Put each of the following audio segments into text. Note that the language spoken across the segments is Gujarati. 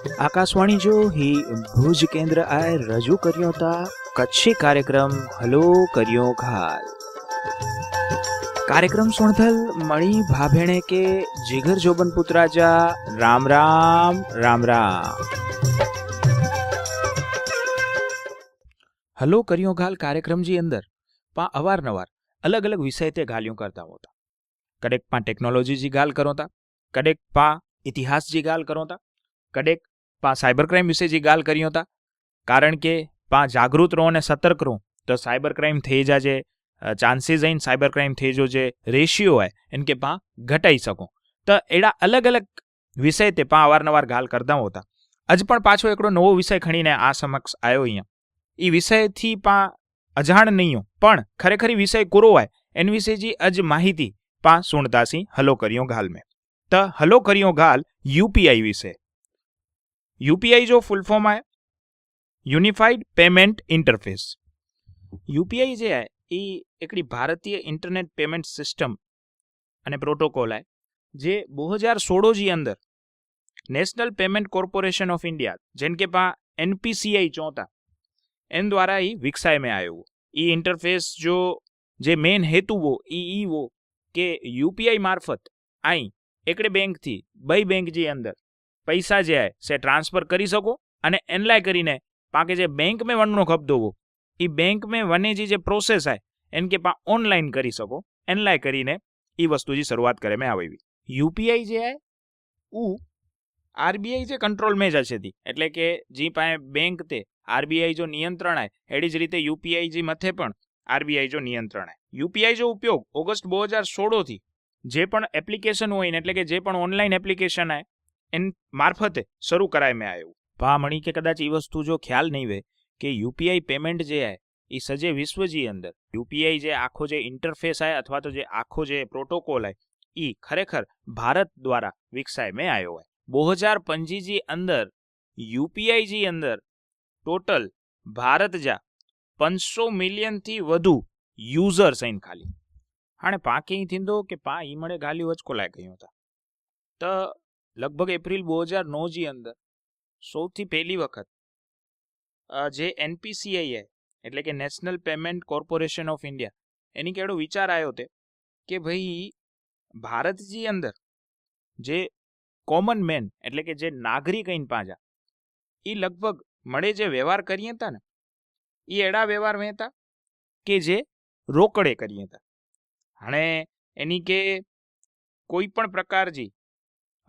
આકાશવાણી જો ही ભુજ કેન્દ્ર આય રજૂ કર્યો તા કચ્છી કાર્યક્રમ હલો કર્યો ઘાલ. કાર્યક્રમ સુણધલ મણી ભાભેણે કે જીગર જોબન પુત્રાજા રામ રામ રામ રામ. હલો કર્યો ઘાલ કાર્યક્રમજી અંદર. પા અવારનવાર અલગ અલગ વિષય તે ગાલ્યું કરતા હોતા. કડેક પા ટેકનોલોજી જી ગાલ કરોતા કડેક પા ઇતિહાસ જી ગાલ કરોતા કડેક પા સાયબર ક્રાઇમ વિશે જે ગાલ કર્યો હતા. કારણ કે, પા, જાગૃત રહો અને સતર્ક રહો. તો સાયબર ક્રાઇમ થઈ જાજે ચાન્સીસ આઈન સાયબર ક્રાઇમ થઈ જો જે રેશિયો હોય, એને કે પા, ઘટાઈ શકો. તો એડા અલગ અલગ વિષય તે પા અવારનવાર ગાલ કરતા હોતા. આજ પણ પાછો એકડો નવો વિષય ખણીને આ સમક્ષ આવ્યો અહીંયા. એ વિષયથી પા અજાણ નહીં હો, પણ ખરેખર વિષય કોરો હોય, એન વિશે જી અજ માહિતી પા, સુણતાસી, હલો કર્યો ગાલ મેં. તો હલો કર્યો ગાલ યુપીઆઈ વિશે. યુપીઆઈ જો ફૂલ ફોર્મ आहे યુનિફાઈડ પેમેન્ટ इंटरफेस યુપીઆઈ જે आहे એ हिकिड़ी भारतीय इंटरनेट पेमेंट सिस्टम અને પ્રોટોકોલ आहे જે બે હજાર સોળ जी અંદર national payment corporation of India જેન કે પા એનપીસીઆઈ ચોતા એન દ્વારા ही વિકસાય में आयो ई इंटरफेस जो જે મેન હેતુ वो ई ई वो કે યુપીઆઈ મારફત આઈ એકડે બેંકથી બઈ બેંક જે અંદર પૈસા જે હે, સે ટ્રાન્સફર કરી શકો અને એનલાય કરીને પાકે જે બેંક મેં વનનો ખપતો હો એ બેંક મેં વને જે પ્રોસેસ હે એમ કે પા ઓનલાઈન કરી શકો, એનલાય કરીને એ વસ્તુજી શરૂઆત કરે મેં આવી યુપીઆઈ જે હે ઉ આરબીઆઈ જે કંટ્રોલ મેં જ છે તી. એટલે કે જે પાસે બેંક તે આરબીઆઈ જો નિયંત્રણ આય, એડી જ રીતે યુપીઆઈ જે મથે પણ આરબીઆઈ જો નિયંત્રણ આય. યુપીઆઈ જો ઉપયોગ ઓગસ્ટ બે હજાર સોળોથી જે પણ એપ્લિકેશન હોય ને, એટલે કે જે પણ ઓનલાઈન એપ્લિકેશન આય એન મારફતે શરૂ કરાય મેં આવ્યું ભામણી કે કદાચ એ વસ્તુ જો ખ્યાલ નહીં હોય કે યુપીઆઈ પેમેન્ટ જે હે એ સજે વિશ્વજી અંદર. યુપીઆઈ જે આખો જે ઇન્ટરફેસ આય અથવા તો જે આખો જે પ્રોટોકોલ આય એ ખરેખર ભારત દ્વારા વિકસાય મેં આવ્યો હોય. બે હજાર પંજીજી અંદર યુપીઆઈજી અંદર ટોટલ ભારત જા પાંચસો મિલિયનથી વધુ યુઝર્સ આઈને ખાલી. હાણે પા કઈ થींदो કે પા ઈ મળે ગાલી વચકો લાય ગયું હતા. તો લગભગ એપ્રિલ બે હજાર નવની અંદર સૌથી પહેલી વખત જે એનપીસીઆઈ એટલે કે national payment corporation of India એની કેડો વિચાર આવ્યો તે કે ભાઈ ભારતજી અંદર જે કોમન મેન એટલે કે જે નાગરિક અહીં પાજા એ લગભગ મળે જે વ્યવહાર કરીએ હતા ને એ એડા વ્યવહાર વહેતા કે જે રોકડે કરીએ હતા અને એની કે કોઈ પણ પ્રકારજી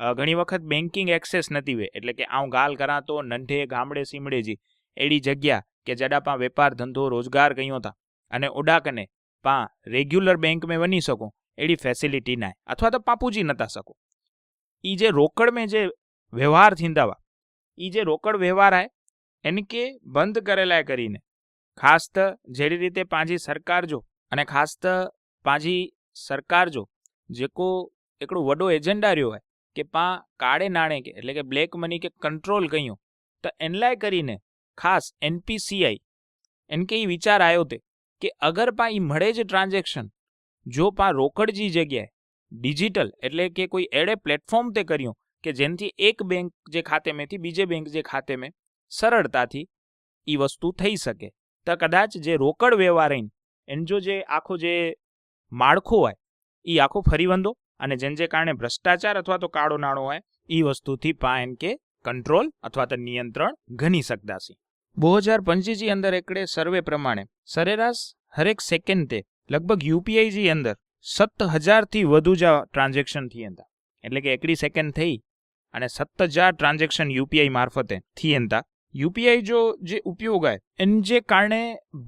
ઘણી વખત બેન્કિંગ એક્સેસ નથી વે એટલે કે આવું ગાલ કરાતો નંઢે, ગામડે, સીમડેજી, એડી જગ્યા કે જડા પા વેપાર ધંધો રોજગાર કયો હતા અને ઓડાકને પા રેગ્યુલર બેંક में વની શકો, એડી ફેસિલિટી ના અથવા તો પાપુજી નતા શકો. ઈ જે રોકડ में જે વ્યવહાર થીંદાવા, ઈ જે રોકડ વ્યવહાર આય, એને કે બંધ કરેલા કરીને. ખાસ તો જેડી રીતે પાંજી સરકાર જો, અને ખાસ તો પાંજી સરકાર જો જેકો એકડો વડો એજન્ડા રહ્યો હોય કે પા, કાળે નાણે કે, એટલે કે બ્લેક મની કે કંટ્રોલ કહ્યું તો એનલાય કરીને ખાસ એનપીસીઆઈ એન કે એ વિચાર આવ્યો તે કે અગર પા એ મળે જ ટ્રાન્ઝેક્શન, જો પા રોકડજી જગ્યાએ, ડિજિટલ એટલે કે કોઈ એડે પ્લેટફોર્મ તે કર્યું કે જેનથી એક બેંક જે ખાતે મેંથી બીજે બેંક જે ખાતે મેં સરળતાથી એ વસ્તુ થઈ શકે. તો કદાચ જે રોકડ વ્યવહાર એન જો જે આખો જે માળખું હોય એ આખો ફરી વંદો અને જેન જે કારણે ભ્રષ્ટાચાર અથવા તો કાળો નાણો હોય એ વસ્તુથી પાયન કે કંટ્રોલ અથવા તો નિયંત્રણ ઘણી શકદાસી બે હજાર પંચીજી અંદર એકડે સર્વે પ્રમાણે સરેરાશ હરેક સેકન્ડ તે લગભગ યુપીઆઈ જી અંદર સત્ત હજારથી વધુ જ ટ્રાન્ઝેક્શન થઈ હતા. એટલે કે એકડી સેકન્ડ થઈ અને સત્ત હજાર ટ્રાન્ઝેક્શન યુપીઆઈ મારફતે થઈ હતા. યુપીઆઈ જો જે ઉપયોગ હોય એન જે કારણે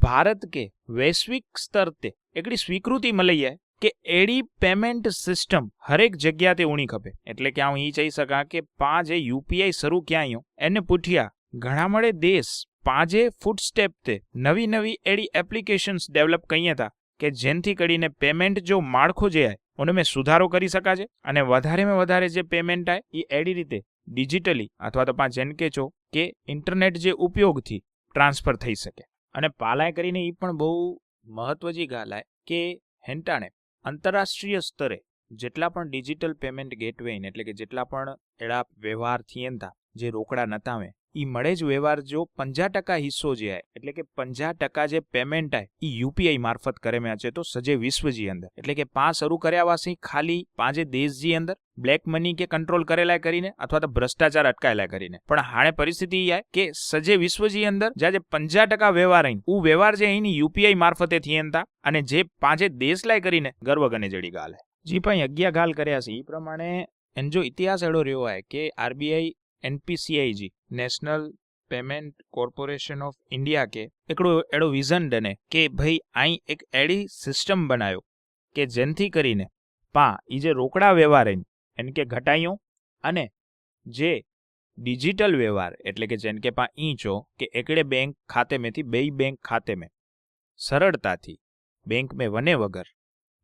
ભારત કે વૈશ્વિક સ્તર તે એકડી સ્વીકૃતિ મળી જાય કે એડી પેમેન્ટ સિસ્ટમ હરેક જગ્યા તે ઉણી ખપે. એટલે કે હું એ કહી શકા કે પા જે યુપીઆઈ શરૂ ક્યાં આવ્યો એને પૂઠ્યા ઘણા મળે દેશ પાંજે ફૂટસ્ટેપ તે નવી નવી એડી એપ્લિકેશન્સ ડેવલપ કહીએ હતા કે જેનથી કરીને પેમેન્ટ જો માળખું જે આય ઉને મેં સુધારો કરી શકાશે અને વધારેમાં વધારે જે પેમેન્ટ આય એ એડી રીતે ડિજિટલી અથવા તો પાંચ જેન કે છો કે ઇન્ટરનેટ જે ઉપયોગથી ટ્રાન્સફર થઈ શકે. અને પાલાય કરીને એ પણ બહુ મહત્વજી ગાલાય કે હેન્ટાણે આંતરરાષ્ટ્રીય સ્તરે જેટલા પણ ડિજિટલ પેમેન્ટ ગેટવે એટલે કે જેટલા પણ એડા વ્યવહાર થયેન જે રોકડા નતાવે એ મળે જ વ્યવહાર જો પંજા ટકા હિસ્સો જે આય, એટલે કે પંજા ટકા જે પેમેન્ટ આય એ યુપીઆઈ મારફત કરે મેં છે તો સજે વિશ્વજી અંદર. એટલે કે પાં શરૂ કર્યા વાસી ખાલી પાંચે દેશજી અંદર બ્લેક મની કે કંટ્રોલ કરેલા કરીને અથવા તો ભ્રષ્ટાચાર અટકાયેલા કરીને. પણ હાણે પરિસ્થિતિ આય કે સજે વિશ્વજી અંદર જ્યાં જે પંજા ટકા વ્યવહાર અહીં ઉ વ્યવહાર જે અહીંની યુપીઆઈ મારફતે થયેનતા અને જે પાંજે દેશ લાય કરીને ગર્વગને જડી ગાલે. જી પણ અગિયા ગાલ કર્યા છે. એ પ્રમાણે એન જો ઇતિહાસ એડો રહ્યો હોય કે RBI એનપીસીઆઈજી national payment corporation of India કે એકડો એડો વિઝન ડને કે ભાઈ અહીં એક એડી સિસ્ટમ બનાવ્યો કે જેનથી કરીને પા ઈ જે રોકડા વ્યવહાર એમ કે ઘટાયો અને જે ડિજિટલ વ્યવહાર એટલે કે જેન કે પા ઈંચો કે એકડે બેંક ખાતે મેથી બે બેંક ખાતે મેં સરળતાથી બેંક મેં વને વગર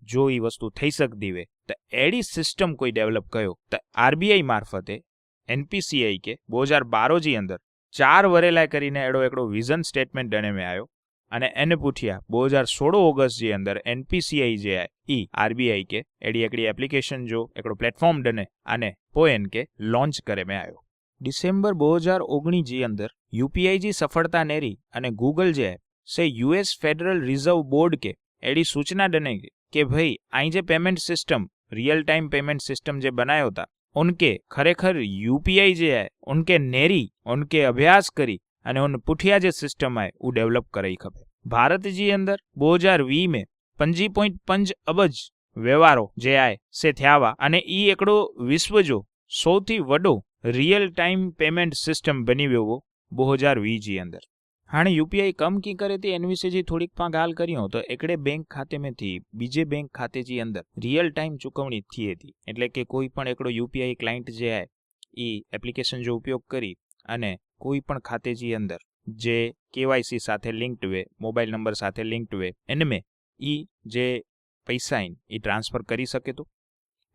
જો એ વસ્તુ થઈ શકતી હોય તો એડી સિસ્ટમ કોઈ ડેવલપ કયો તો આરબીઆઈ મારફતે એનપીસીઆઈ કે બે હજાર બારોજી અંદર ચાર વરેલાય કરીને એડો એકડો વિઝન સ્ટેટમેન્ટ ડનેમે આવ્યો અને એને પૂઠ્યા બે હજાર સોળો ઓગસ્ટજી અંદર એનપીસીઆઈ જે ઈ આરબીઆઈ કે, એડી એકડી એપ્લિકેશન જો, એકડો પ્લેટફોર્મ ડને અને પોએન કે લોન્ચ કરે મેં આવ્યો ડિસેમ્બર બે હજાર ઓગણીસજી અંદર યુપીઆઈજી સફળતા નેરી અને ગૂગલ જે સે યુએસ ફેડરલ રિઝર્વ બોર્ડ કે, એડી સૂચના ડને કે ભાઈ અહીં જે payment system, real time payment system જે બનાવ્યો હતા उनके खरेखर यूपीआई जे आहे उनखे नेरी उनखे अभ्यास करी अने उन पुठिया जे सिस्टम आहे उहो डेवलप करे खपे भारत जी अंदरि ॿ हज़ार वीह में पंजी पॉइंट पंज अबज वहिंवारो जे आहे से थिया हुआ अने ई हिकिड़ो विश्व जो સૌથી વડો રિયલ ટાઈમ પેમેન્ટ સિસ્ટમ બની વિયો ॿ હज़ार वीह जे अंदरि હાणे યુપીઆઈ કમ કી કરે તે એન વિશે થોડીક પણ ગાલ કર્યો તો એકડે બેંક ખાતે મેથી બીજે બેંક ખાતે અંદર રિયલ ટાઈમ ચૂકવણી થઈ હતી. એટલે કે કોઈ પણ એકડો યુપીઆઈ ક્લાયન્ટ જે આય એ એપ્લિકેશન જો ઉપયોગ કરી અને કોઈ પણ ખાતે જી અંદર જે કેવાયસી સાથે લિંક્ડ વે, મોબાઈલ નંબર સાથે લિંક્ડ વે એનમે ઈ જે પૈસા એ ટ્રાન્સફર કરી શકે તો?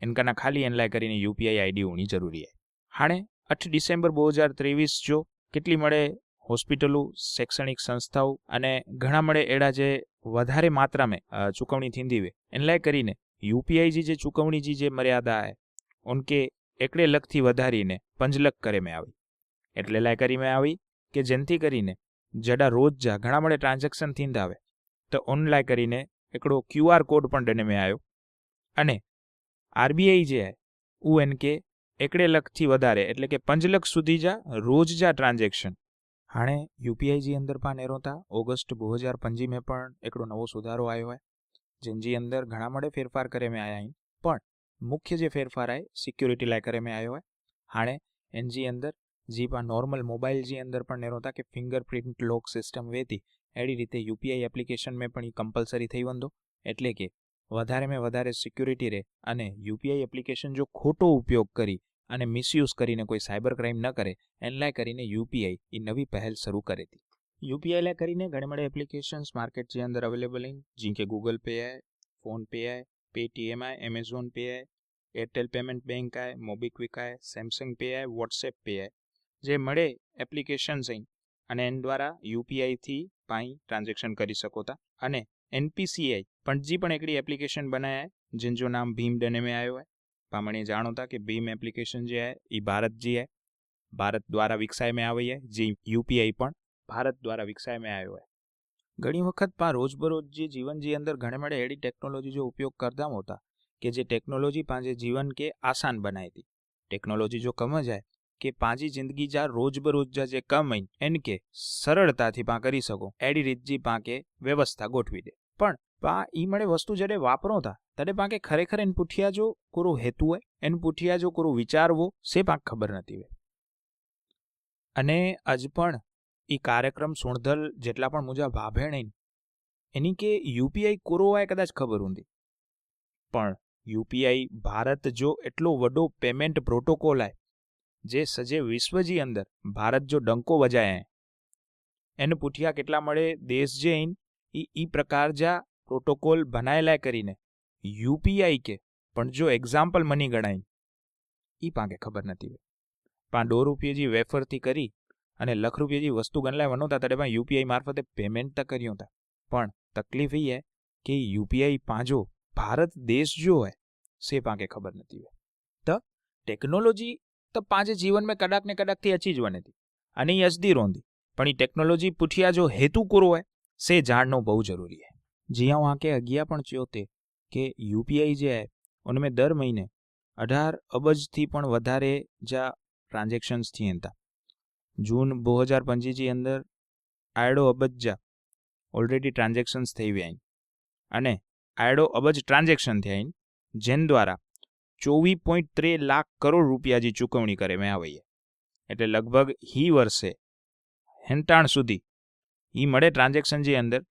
એનકાના ખાલી એનલાય કરીને યુપીઆઈ આઈડી હોણી જરૂરી છે હાણે અઠ ડિસેમ્બર બે હજાર ત્રેવીસ જો કેટલી મળે હોસ્પિટલો, શૈક્ષણિક સંસ્થાઓ અને ઘણા મળે એડા જે વધારે માત્રામાં ચૂકવણી થીંદી એને લાય કરીને યુપીઆઈ જે ચૂકવણી જે મર્યાદા હે, ઉનકે એકડે લખથી વધારીને પંજલક કરે મેં આવી. એટલે લાય કરી મેં આવી કે જેનથી કરીને જડા રોજ જા ઘણા મળે ટ્રાન્ઝેક્શન થીંદા આવે તો ઓનલાઈન કરીને એકડો ક્યુઆર કોડ પણ ડને મેં આવ્યો. અને આરબીઆઈ જે હે, ઉ એન કે એકડે લખથી વધારે, એટલે કે પંચલખ સુધી જા રોજ જા ટ્રાન્ઝેક્શન. हाणे यू पी आई जे अंदरि पाण अहिड़ो था ओगस्ट ॿ हज़ार पंजी में पण हिकिड़ो नवो सुधारो आयो आहे जंहिंजी अंदरि घणा मड़े फेरफार करे में आया आहिनि पण मुख्य जे फेरफार आहे सिक्योरिटी लाइ करे में आयो आहे हाणे हिन जी अंदरि जी पाण नॉर्मल मोबाइल जे अंदरि पण अहिड़ो था की फिंगरप्रिंट लॉक सिस्टम वेह थी अहिड़ी રીતે યુપીઆઈ એપ્લિકેશન में પણ એ કમ્પલસરી થઈ વંદો એટલે કે વધારે में વધારે સિક્યુરિટી રહે અને યુપીઆઈ એપ્લિકેશન જો ખોટો ઉપયોગ કરી અને મિસયુઝ કરીને કોઈ સાયબર ક્રાઇમ ન કરે, એનલાય કરીને યુપીઆઈ એ નવી પહેલ શરૂ કરી હતી. યુપીઆઈ લાય કરીને ઘણીબધી એપ્લિકેશન્સ માર્કેટ જે અંદર અવેલેબલ જેમ કે ગૂગલ પે આય ફોન પે આય પેટીએમ આય એમેઝોન પે આય એરટેલ પેમેન્ટ બેંક આય મોબીક્વિક આય સેમસંગ પે આય વોટ્સએપ પે આય. જે મળે એપ્લિકેશન્સ અહીં, અને એન દ્વારા યુપીઆઈથી પાઈ ટ્રાન્ઝેક્શન કરી શકો તા. અને એનપીસીઆઈ પણ જે પણ એકડી એપ્લિકેશન બનાવ્યા જેનું નામ ભીમ ડનેમે આવ્યો હોય પ્રમાણે જાણો કે ભીમ એપ્લિકેશન જે હે એ ભારત જે હે. ભારત દ્વારા વિકસાયમાં આવી હે, જે યુપીઆઈ પણ ભારત દ્વારા વિકસાયમાં આવ્યો હે. ઘણી વખત પા રોજબરોજ જે જીવનજી અંદર ઘણે મળે એડી ટેકનોલોજી જો ઉપયોગ કરતા હોતા કે જે ટેકનોલોજી પાંજે જીવન કે આસાન બનાવી હતી. ટેકનોલોજી જો કમ જાય કે પાંજી જિંદગી જા રોજબરોજ જા જે કમ હઈ એન કે સરળતાથી પા કરી શકો, એડી રીતજી પા વ્યવસ્થા ગોઠવી દે. પણ પા ઈ મળે વસ્તુ જ્યારે વાપરો હતા તને પાંકે ખરેખર એને પૂઠિયા જો કોરો હેતુ હોય, એને પૂઠિયા જો કોરો વિચારવો સે પાંક ખબર નથી હોય. અને આજ પણ એ કાર્યક્રમ સુણધલ જેટલા પણ મુજા ભાભેણ એની કે યુપીઆઈ કોરો હોય કદાચ ખબર ઊંધી. પણ યુપીઆઈ ભારત જો એટલો વડો પેમેન્ટ પ્રોટોકોલ આય, જે સજે વિશ્વજી અંદર ભારત જો ડંકો વજાય એને પૂઠિયા કેટલા મળે દેશ જે ઈ પ્રકાર જા પ્રોટોકોલ બનાયેલા કરીને યુપીઆઈ કે, પણ જો એક્ઝામ્પલ મની ગણાય એ પાંકે ખબર નથી હોય. પણ દોઢ રૂપિયાજી વેફરથી કરી અને લખ રૂપિયાજી વસ્તુ ગણલાય વનો હતા ત્યારે પણ યુપીઆઈ મારફતે પેમેન્ટ તો કર્યું હતા પણ તકલીફ એ હે કે યુપીઆઈ પાંજો ભારત દેશ જો હે, સે પાંકે ખબર નથી હોય. તો ટેકનોલોજી તો પાંચે જીવનમાં કડાક ને કડાકથી અચી જવાની હતી અને એ અજદી રોંધી. પણ એ ટેકનોલોજી પૂઠિયા જો હેતુ કરો હોય, સે જાણનો બહુ જરૂરી હે. જ્યાં વાંકે અગિયા પણ ચ્યોતે કે યુપીઆઈ જે है उनमें दर महीने અઢાर અબજથી પણ વધારે જ્યાં ટ્રાન્ઝેક્શન્સ थी હતા. जून दो हज़ार पंजी અંદર આયડો અબજ જા ઓલરેડી ટ્રાન્ઝેક્શન્સ થઈ વ્યાઈન અને આયડો અબજ ટ્રાન્ઝેક્શન થયા જેન દ્વારા ચોવીસ પોઈન્ટ ત્રે લાખ કરોડ રૂપિયાની ચૂકવણી કરે મેં આવીએ એટલે લગભગ હી વર્ષે હેંતાણ સુધી એ મળે ટ્રાન્ઝેક્શન જે અંદર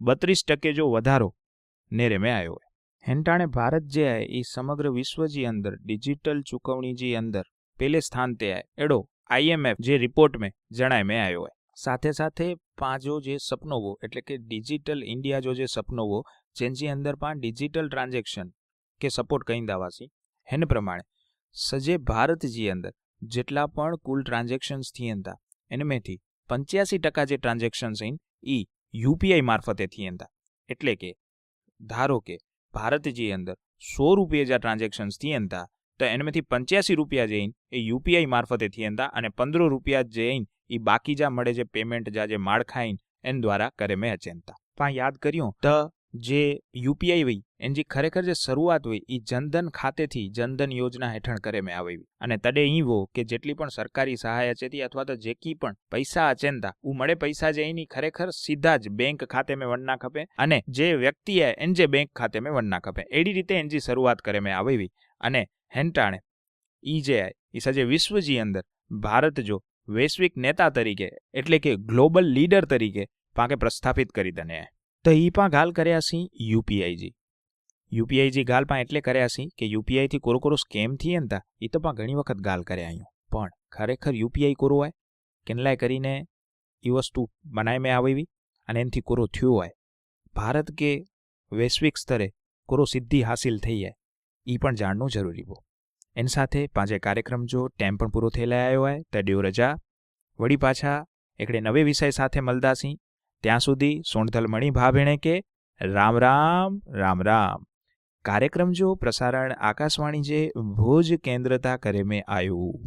બત્રીસ ટકે જો વધારો નેરે મેં આવ્યો હેન્ટાણે ભારત જે હે એ સમગ્ર વિશ્વ જે અંદર, ડિજિટલ ચૂકવણી જે અંદર, પેલે સ્થાન તે હે એડો આઈએમએફ જે રિપોર્ટ મેં, જણાય મેં આવ્યો હે સાથે સાથે પાંજો જે સપનોવો એટલે કે ડિજિટલ ઇન્ડિયા જો જે સપનોવો જેની અંદર પણ ડિજિટલ ટ્રાન્ઝેક્શન કે સપોર્ટ કઈ દાવાસી હેન પ્રમાણે, સજે ભારત જી અંદર, જેટલા પણ કુલ ટ્રાન્ઝેક્શન્સ થયેતા એને મેથી પંચ્યાસી ટકા જે ટ્રાન્ઝેક્શન્સ ઇન, ઈ યુપીઆઈ મારફતે થયેતા એટલે કે, ધારો કે ભારતજી અંદર સો રૂપિયા જ્યાં ટ્રાન્ઝેક્શન્સ થયેન હતા તો એનામાંથી પંચ્યાસી રૂપિયા જઈને એ યુપીઆઈ મારફતે થયેન હતા અને પંદરો રૂપિયા જઈને એ બાકી જ્યાં મળે જે પેમેન્ટ જ્યાં જે માળખાઈન એન દ્વારા કરે મેં અચેનતા. પણ યાદ કર્યું? ધ જે યુપીઆઈ હોય એની જે ખરેખર જે શરૂઆત હોય એ જનધન ખાતેથી જનધન યોજના હેઠળ કરે મેં આવી અને તડે ઈ વો કે જેટલી પણ સરકારી સહાય અચેતી અથવા તો જે કી પણ પૈસા અચેનતા ઉ મળે પૈસા જે એની ખરેખર સીધા જ બેંક ખાતે મેં વણના ખપે અને જે વ્યક્તિએ એને જે બેંક ખાતે મેં વણના ખપે એડી રીતે એની શરૂઆત કરે મેં આવી અને હેન્ટાણે ઈ જે એ સજે વિશ્વજી અંદર, ભારત જો વૈશ્વિક નેતા તરીકે, એટલે કે ગ્લોબલ લીડર તરીકે, પાકે પ્રસ્થાપિત કરી દને તો એ પણ ગાલ કર્યા સી યુપીઆઈજી યુપીઆઈજી ગાલ પણ એટલે કર્યા સી કે યુપીઆઈથી કોરો કોરો સ્કેમથી એનતા એ તો પણ ઘણી વખત ગાલ કર્યા અહીંયા. પણ ખરેખર યુપીઆઈ કોરો હોય કેનલાય કરીને એ વસ્તુ બનાવી મેં આવી અને એનથી કોરો થયો હોય. ભારત કે વૈશ્વિક સ્તરે કોરો સિદ્ધિ હાસિલ થઈ જાય એ પણ જાણવું જરૂરી બો એની સાથે પાંચે કાર્યક્રમ જો ટેમ પણ પૂરો થયેલા આવ્યો હોય તો ડ્યો રજા, વળી પાછા એકડે નવે વિષય સાથે મળદાસી ત્યાં સુધી સોણધલમણી ભાભેણે કે, રામ રામ રામ રામ. કાર્યક્રમ જો પ્રસારણ આકાશવાણી જે ભોજ કેન્દ્રતા કરે મેં આવ્યું